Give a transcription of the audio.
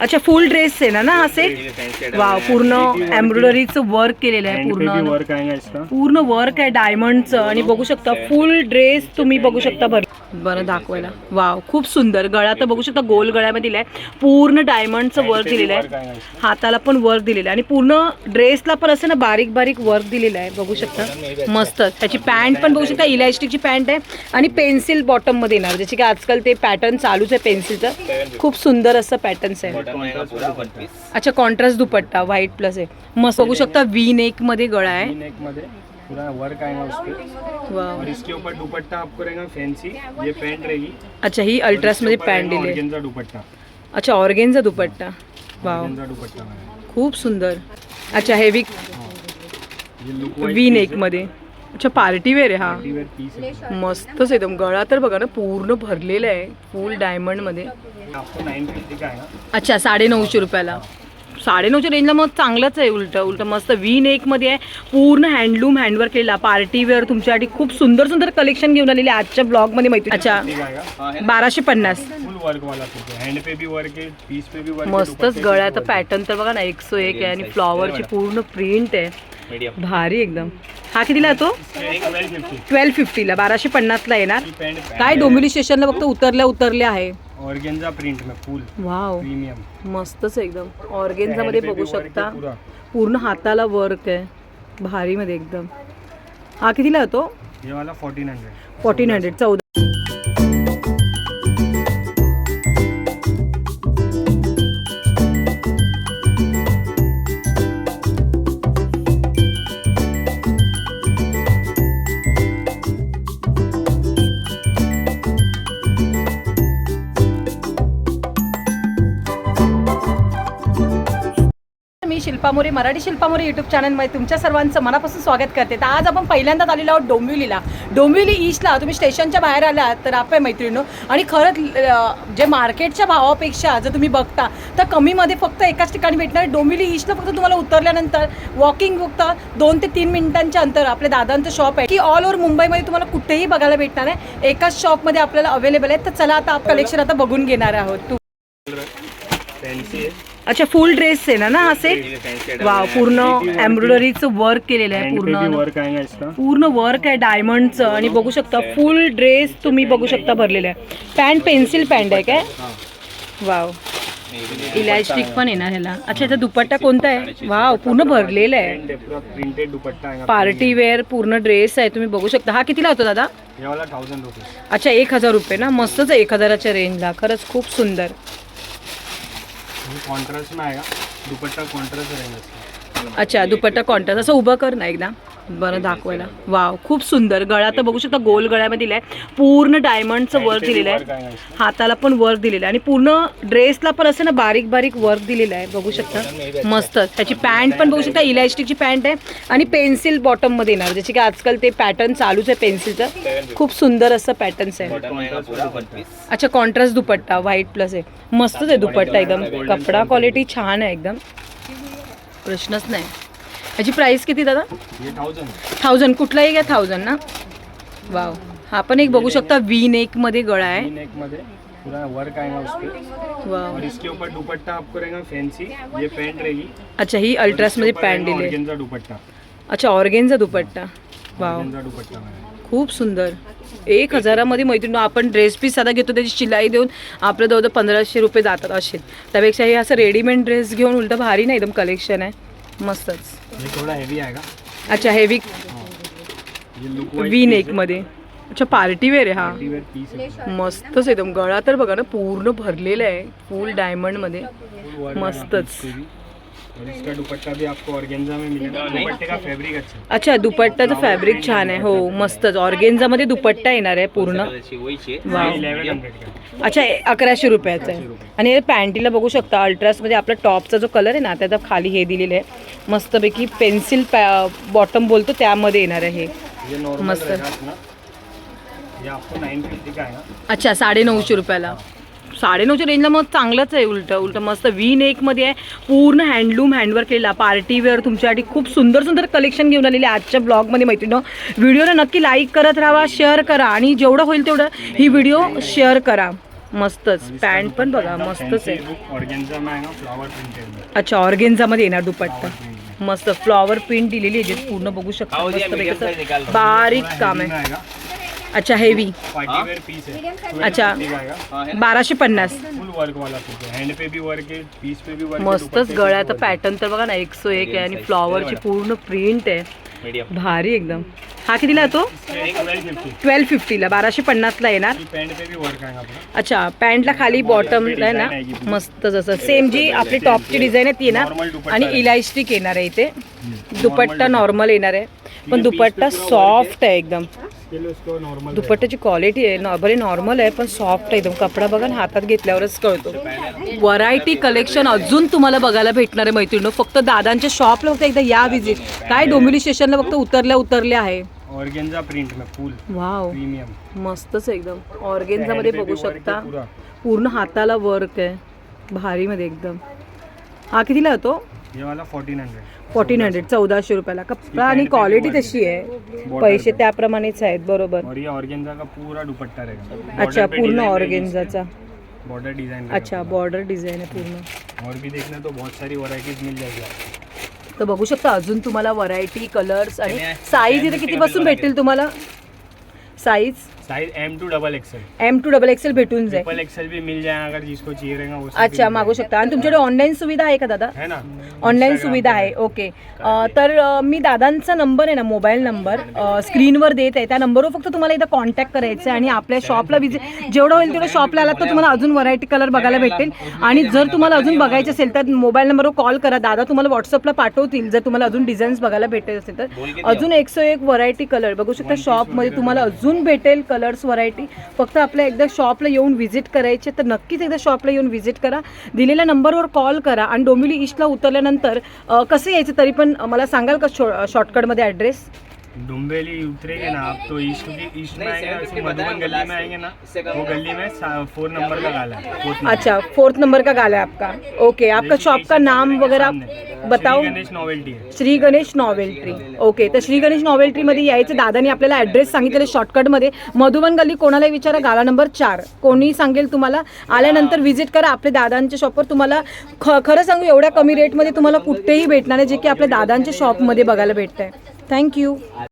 अच्छा फुल ड्रेस आहे ना ना हा सेट वाव पूर्ण एम्ब्रॉयडरीचं वर्क केलेलं आहे पूर्ण. पूर्ण वर्क आहे डायमंडचं आणि बघू शकता फुल ड्रेस तुम्ही बघू शकता भर बरं दाखवायला. वाव खूप सुंदर. गळा तर बघू शकता गोल गळ्यामध्ये दिलाय पूर्ण डायमंडचं वर्क दिलेलं आहे. हाताला पण वर्क दिलेलं आहे. आणि पूर्ण ड्रेसला पण असं ना बारीक बारीक वर्क दिलेलं आहे. बघू शकता. मस्त. त्याची पॅन्ट पण बघू शकता. इलॅस्टिकची पॅन्ट आहे. आणि पेन्सिल बॉटममध्ये येणार. जसे की आजकाल ते पॅटर्न चालूच आहे पेन्सिलचं खूप सुंदर असं पॅटर्न्स आहे. अच्छा कॉन्ट्रास्ट दुपट्टा. व्हाईट प्लस आहे. मस्त. बघू शकता वी नेकमध्ये गळा आहे. पूरा वर्क आएगा उस पे वाव और इसके ऊपर दुपट्टा आपको रहेगा फैंसी ये पैंट रहेगी। अच्छा ही अल्ट्रासमध्ये पॅन्ट दिली ऑर्गेन्जा दुपट्टा। अच्छा ऑर्गेनचा दुपट्टा। वाव ऑर्गेन्जा दुपट्टा खूप सुंदर। अच्छा हेवी ये लुक वी नेकमध्ये। अच्छा पार्टी वेअर आहे हा। वेयर पीस है। मस्तच एकदम गळा तर बघा ना पूर्ण भरलेला आहे फुल डायमंडमध्ये. आपको नाइन फिफ्टी का आएगा अच्छा साडे नऊशे रुपयाला साडे नऊशे रेंजला मग चांगलंच आहे उलट. उलट मस्त वी नेकमध्ये आहे. पूर्ण हँडलूम हँडवर्क केलेला. पार्टी वेअर तुमच्यासाठी खूप सुंदर सुंदर कलेक्शन घेऊन आलेले आजच्या ब्लॉगमध्ये माहिती अच्छा बाराशे पन्नास. फुल वर्क वाला सूट है हैंड पे भी वर्क है पीस पे भी वर्क है मस्तच गळ्याचं है. पॅटर्न तर बघा ना एकशे एक आहे आणि फ्लॉवरची पूर्ण प्रिंट आहे. भारी एकदम. हा कितीला तो? ट्वेल्व फिफ्टी ट्वेल्व फिफ्टीला बाराशे पन्नासला येणार. काय डोंबिवली स्टेशनला फक्त उतरल्या उतरल्या आहे. ऑर्गेन्जा प्रिंट में फुल वाव प्रीमियम मस्तच एकदम. ऑर्गेन्झा मध्ये बघू शकता. पूरा. पूर्ण हाताला वर्क आहे. भारी मध्ये एकदम. हा कितीला आहे तो? ये वाला फोर्टीन हंड्रेड फोर्टीन हंड्रेड चौदा शिल्पा मोरे मराठी शिल्पा मोरे यूट्यूब चॅनलमध्ये तुमच्या सर्वांचं मनापासून स्वागत करते. तर आज आपण पहिल्यांदाच आलेलो आहोत डोंबिवलीला. डोंबिवली ईस्टला तुम्ही स्टेशनच्या बाहेर आलात तर आपण मैत्रिणीनो. आणि खरंच जे मार्केटच्या भावापेक्षा जर तुम्ही बघता तर कमीमध्ये फक्त एकाच ठिकाणी भेटणार डोंबिवली ईस्टला फक्त तुम्हाला उतरल्यानंतर वॉकिंग फक्त दोन ते तीन मिनिटांच्या अंतर आपल्या दादांचं शॉप आहे. की ऑल ओव्हर मुंबईमध्ये तुम्हाला कुठेही बघायला भेटणार आहे एकाच शॉपमध्ये आपल्याला अवेलेबल आहे. तर चला आता कलेक्शन आता बघून घेणार आहोत. अच्छा फुल ड्रेस आहे ना ना हा सेट वाव पूर्ण एम्ब्रॉयडरीचं वर्क केलेलं आहे पूर्ण. वर्क आएगा इसका पूर्ण वर्क आहे डायमंडचं आणि बघू शकता फुल ड्रेस तुम्ही बघू शकता भरलेलं आहे. पॅन्ट पेन्सिल पॅन्ट आहे काय? वाव इलॅस्टिक पण येणार ह्याला. अच्छा याचा दुपट्टा कोणता आहे? वाव पूर्ण भरलेला आहे. पार्टी वेअर पूर्ण ड्रेस आहे तुम्ही बघू शकता. हा कितीला होतो दादा? अच्छा एक हजार रुपये ना? मस्तच एक हजाराच्या रेंजला खरंच खूप सुंदर. कॉन्ट्रास्ट नाही दुपट्टा कॉन्ट्रास्ट रहेगा अच्छा दुपट्टा कॉन्ट्रास्ट असं उभं कर ना एकदा. बरं दाखवायला. वाव खूप सुंदर. गळा तर बघू शकता गोल गळ्यामध्ये दिलाय. पूर्ण डायमंडचं वर्क दिलेलं आहे. हाताला पण वर्क दिलेलं आहे. आणि पूर्ण ड्रेसला पण असं ना बारीक बारीक वर्क दिलेलं आहे. बघू शकता. मस्त. त्याची पॅन्ट पण बघू शकता. इलॅस्टिकची पॅन्ट आहे. आणि पेन्सिल बॉटममध्ये येणार. जसे की आजकाल ते पॅटर्न चालूच आहे पेन्सिलचं खूप सुंदर असं पॅटर्न्स आहे. अच्छा कॉन्ट्रास्ट दुपट्टा. व्हाईट प्लस आहे. मस्तच आहे दुपट्टा एकदम. कपडा क्वालिटी छान आहे एकदम. प्रश्नच नाही. ह्याची प्राइस किती दादा? थाउजेंड थाउजंड कुठलाही घ्या थाउजंड ना. वाव हा पण एक बघू शकता वी नेकमध्ये गळा आहे. पूरा वर्क आएगा उस पे वाव और इसके ऊपर दुपट्टा आपको रहेगा फैंसी ये पैंट रहेगी. अच्छा ही अल्ट्रासमध्ये पॅन्ट दिली आहे. दुपट्टा. अच्छा ऑर्गेनचा दुपट्टा. वाव खूप सुंदर. एक हजारामध्ये मैत्रिणी आपण ड्रेस पीस साधा घेतो त्याची शिलाई देऊन आपलं जवळ पंधराशे रुपये जातात असे. त्यापेक्षा हे असं रेडीमेड ड्रेस घेऊन उलटं भारी नाही एकदम कलेक्शन आहे. मस्तच. ये थोड़ा हैवी आएगा अच्छा हेवी वी नेकमध्ये. अच्छा पार्टी वेअर आहे हा. मस्तच एकदम. गळा तर बघा ना पूर्ण भरलेला आहे. फुल डायमंडमध्ये. मस्तच. और इसका दुपट्टा भी आपको ऑर्गेन्जा में मिलेगा। दुपट्टे का फैब्रिक अच्छा है। अच्छा दुपट्टाचं फॅब्रिक छान आहे हो मस्तच ऑर्गेन्झा मध्ये दुपट्टा येणार आहे पूर्ण। वाव। इलेवन हंड्रेड का अच्छा अकराशे रुपयाचं आहे. आणि पॅन्टीला बघू शकता अल्ट्रासमध्ये आपला टॉपचा जो कलर आहे ना त्याचा खाली हे दिलेलं आहे. मस्तपैकी पेन्सिल बॉटम बोलतो त्यामध्ये येणार आहे ये नॉर्मल मस्त. रहेगा अपना ये आपको नाइन फिफ्टी का आएगा अच्छा साडे नऊशे रुपयाला साडे नऊशे रेंजला मग चांगलंच आहे उलट उलट मस्त. वी नेकमध्ये आहे. पूर्ण हँडलूम हँडवर्क केलेला. पार्टी वेअर तुमच्यासाठी खूप सुंदर सुंदर कलेक्शन घेऊन आलेले आजच्या ब्लॉगमध्ये मैत्रिणी व्हिडिओला नक्की लाईक करत राहा शेअर करा. आणि जेवढं होईल तेवढं ही व्हिडिओ शेअर करा. मस्तच. पॅन्ट पण बघा मस्तच आहे. अच्छा ऑर्गेन्झामध्ये येणार दुपट्टा. मस्त. फ्लॉवर प्रिंट दिलेली आहे. जे पूर्ण बघू शकता. बारीक काम आहे. अच्छा हेवी पार्टी वेयर पीस है। अच्छा. 1250 का आएगा बाराशे पन्नास। फुल वर्क वाला पीस है। हैंड पे भी वर्क है पीस पे भी वर्क है मस्तच दुपट्टे पे गळ्याचं भी work. पॅटर्न तर बघा ना एकशे एक आहे आणि फ्लॉवरची पूर्ण प्रिंट आहे. भारी एकदम. हा कितीला तो? ये 1250 ट्वेल्व फिफ्टीला बाराशे पन्नासला येणार. ये पैंट पे भी वर्क आएगा पूरा अच्छा पॅन्टला खाली बॉटमला आहे ना? मस्त जसं सेम जी आपली टॉपची डिझाईन आहे ती Normal येणार दुपट्टा आणि आहे. इलास्टिक येणार आहे इथे. दुपट्टा नॉर्मल येणार आहे. पण दुपट्टा सॉफ्ट आहे एकदम. दुपट्ट्याची क्वालिटी आहे. नॉ- भले नॉर्मल आहे पण सॉफ्ट आहे. एकदम कपडा बघा ना हातात घेतल्यावरच कळतो. व्हरायटी कलेक्शन अजून तुम्हाला बघायला भेटणार आहे मैत्रिणी फक्त दादांच्या शॉपला फक्त एकदा या विजिट काय डोंबिवली स्टेशनला फक्त उतरल्या उतरल्या आहे. ऑर्गेन्जा प्रिंट में फुल वाव प्रीमियम मस्तच एकदम. ऑर्गेन्झामध्ये Hand पे बघू शकता. पूरा. पूर्ण हाताला वर्क आहे. भारीमध्ये एकदम. हा कितीला होतो ये वाला 1400 फोर्टीन हंड्रेड चौदाशे रुपयाला. कपडा आणि क्वालिटी तशी आहे. पैसे त्याप्रमाणेच आहेत बरोबर. और ये ऑर्गेन्जा का पूरा दुपट्टा रहेगा. अच्छा पूर्ण ऑर्गेन्झाचा बॉर्डर डिजाइन अच्छा बॉर्डर डिझाईन आहे पूर्ण. और भी देखना तो बहुत सारी वैरायटीज मिल जाएगी तर बघू शकता अजून तुम्हाला व्हरायटी कलर्स आणि साईज इथे कितीपासून भेटेल तुम्हाला? Size size M two double XL M two double XL भेटून जाईल. ट्रिपल एक्सएल भी मिल जाए अगर जिसको चाहिए रहेगा वो सब भी अच्छा मागू शकता. आणि तुमच्याकडे ऑनलाईन सुविधा आहे का दादा। है ना? ऑनलाईन सुविधा आहे. ओके अ, तर अ, मी दादांचा नंबर आहे ना मोबाईल नंबर अ, स्क्रीनवर देत आहे. त्या नंबरवर फक्त तुम्हाला एकदा कॉन्टॅक्ट करायचं आहे आणि आपल्या शॉपला विजिट जेवढं होईल तेवढं शॉपला आलात तर तुम्हाला अजून व्हरायटी कलर बघायला भेटेल. आणि जर तुम्हाला अजून बघायचं असेल तर मोबाईल नंबरवर कॉल करा. दादा तुम्हाला व्हॉट्सअपला पाठवतील. जर तुम्हाला अजून डिझाईन्स बघायला भेटत असेल तर. अजून एकशे एक व्हरायटी कलर बघू शकता शॉपमध्ये तुम्हाला अजून भेटेल कलर्स व्हरायटी फक्त आपल्या एकदा शॉपला येऊन व्हिजिट करायचे तर नक्कीच एकदा शॉपला येऊन व्हिजिट करा. दिलेल्या नंबरवर कॉल करा आणि डोंबिवली ईस्टला उतरल्यानंतर कसं यायचं तरी पण मला सांगाल का शॉ शॉर्टकटमध्ये ॲड्रेस डुम्बेली उतरेंगे ना आप तो ईस्ट की ईस्ट में आएंगे मधुबन गली में आएंगे ना वो गली में फोर नंबर का गाला है। अच्छा फोर्थ नंबर का गाला है आपका। ओके आपका शॉप का नाम वगैरह आप सामने। बताओ। श्री गणेश नॉवेल्टी है। श्री गणेश नॉवेल्ट्री ओके तर श्री गणेश नॉवेल्ट्रीमध्ये यायचं. दादानी आपल्याला ॲड्रेस सांगितलेलं शॉर्टकटमध्ये मधुबन गल्ली कोणालाही विचारा गाला नंबर चार. कोणी सांगेल तुम्हाला. आल्यानंतर व्हिजिट करा आपल्या दादांच्या शॉपवर तुम्हाला ख खरं सांगू एवढ्या कमी रेटमध्ये तुम्हाला कुठेही भेटणार आहे जे की आपल्या दादांच्या शॉपमध्ये बघायला भेटतं आहे Thank you.